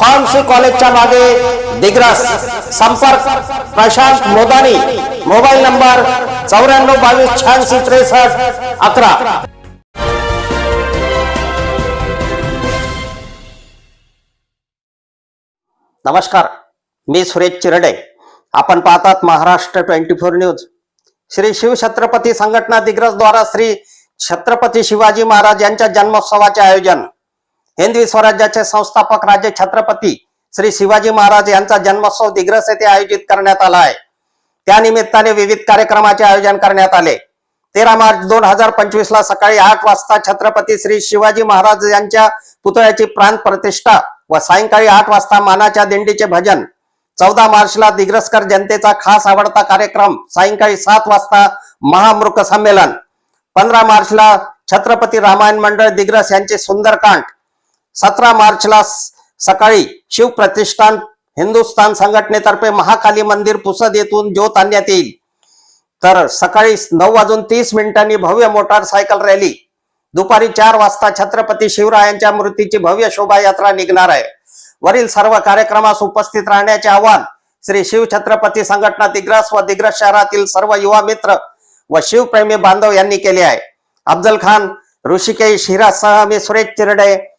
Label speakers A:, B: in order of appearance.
A: Pharmacy कॉलेजच्या मागे दिग्रस संपर्क प्रशांत मोदानी मोबाईल नंबर चौऱ्याण्णव बावीस शहाऐंशी त्रेसष्ट अकरा नमस्कार मी सुरेश चिरडे आपण पाहतात Maharashtra twenty four news Shri Shivchhatrapati संघटना दिग्रस द्वारा श्री छत्रपती शिवाजी महाराज यांच्या जन्मोत्सवाचे आयोजन। हिंदवी स्वराज्याचे संस्थापक राजे छत्रपती श्री शिवाजी महाराज यांचा जन्मोत्सव दिग्रस येथे आयोजित करण्यात आला आहे. त्या निमित्ताने विविध कार्यक्रमाचे आयोजन करण्यात आले. तेरा मार्च दोन हजार पंचवीस ला सकाळी आठ वाजता छत्रपती श्री शिवाजी महाराज यांच्या पुतळ्याची प्राण प्रतिष्ठा व सायंकाळी आठ वाजता मानाच्या दिंडीचे भजन चौदा मार्चला दिग्रसकर जनतेचा खास आवडता कार्यक्रम सायंकाळी सात वाजता महामृक संमेलन पंधरा मार्चला छत्रपती रामायण मंडळ दिग्रस यांचे सुंदरकांड सतरा मार्चला सकाळी सकाळी शिवप्रतिष्ठान हिंदुस्थान संघटनेतर्फे महाकाली मंदिर पुसद येथून ज्योत आणण्यात येईल. तर सकाळी नऊ वाजून तीस मिनिटांनी भव्य मोटारसायकल रॅली. दुपारी चार वाजता छत्रपती शिवरायांच्या मूर्तीची भव्य शोभायात्रा निघणार आहे. वरील सर्व कार्यक्रमास उपस्थित राहण्याचे आवाहन श्री शिव छत्रपती संघटना दिग्रस व दिग्रस शहरातील सर्व युवा मित्र व शिवप्रेमी बांधव यांनी केले आहे. अफजल खान ऋषिकेश हिरासह मी Suresh Chirde